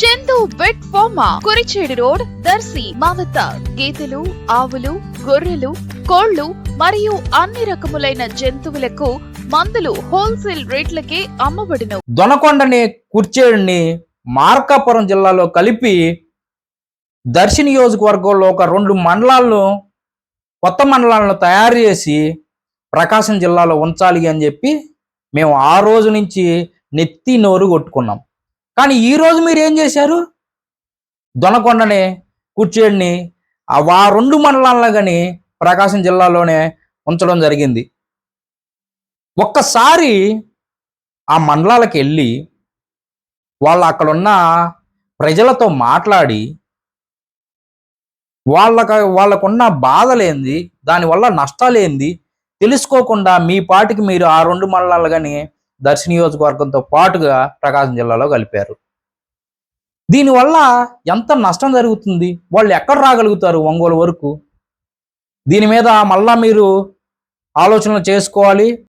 Chandu vet pharma Kurichedu road Darsi మా గేదెలు ఆవులు గొర్రెలు కోళ్ళు మరియు అన్ని రకములైన జంతువులకు మందులు హోల్సేల్ రేట్లకే అమ్మబడును. దొనకొండని కుర్చేడుని మార్కాపురం జిల్లాలో కలిపి దర్శి నియోజకవర్గంలో ఒక రెండు మండలాలను కొత్త మండలాలను తయారు చేసి ప్రకాశం జిల్లాలో ఉంచాలి అని చెప్పి మేము ఆ రోజు నుంచి నెత్తి నోరు కొట్టుకున్నాం. కానీ ఈరోజు మీరు ఏం చేశారు? దొనకొండని కుర్చేడిని ఆ రెండు మండలాల్లో కానీ ప్రకాశం జిల్లాలోనే ఉంచడం జరిగింది. ఒక్కసారి ఆ మండలాలకు వెళ్ళి వాళ్ళు అక్కడ ఉన్న ప్రజలతో మాట్లాడి వాళ్ళక వాళ్ళకున్న బాధలేంది దానివల్ల నష్టాలేంది తెలుసుకోకుండా మీ పాటికి మీరు ఆ రెండు మండలాలు కానీ దర్శి నియోజకవర్గంతో పాటుగా ప్రకాశం జిల్లాలో కలిపారు. దీనివల్ల ఎంత నష్టం జరుగుతుంది? వాళ్ళు ఎక్కడ రాగలుగుతారు ఒంగోలు వరకు? దీని మీద మళ్ళా మీరు ఆలోచనలు చేసుకోవాలి.